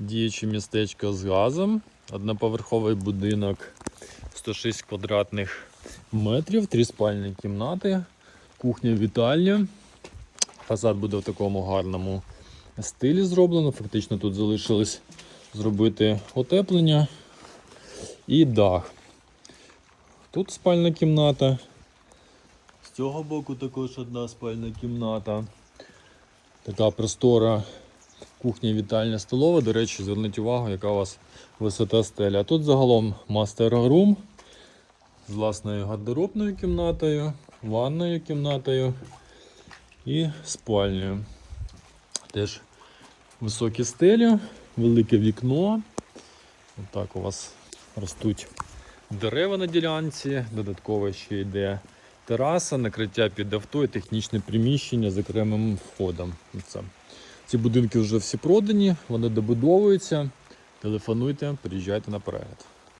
Діюче містечко з газом, одноповерховий будинок 106 квадратних метрів, три спальні кімнати, кухня вітальня. Фасад буде в такому гарному стилі зроблено. Фактично тут залишилось зробити утеплення і дах. Тут спальна кімната. З цього боку також одна спальна кімната. Така простора кухня, вітальня, столова. До речі, зверніть увагу, яка у вас висота стеля. А тут загалом мастер-рум з власною гардеробною кімнатою, ванною кімнатою і спальнею. Теж високі стелі, велике вікно. Отак у вас ростуть дерева на ділянці, додатково ще йде тераса, накриття під авто і технічне приміщення з окремим входом. Це. Ці будинки вже всі продані, вони добудовуються. Телефонуйте, приїжджайте на перегляд.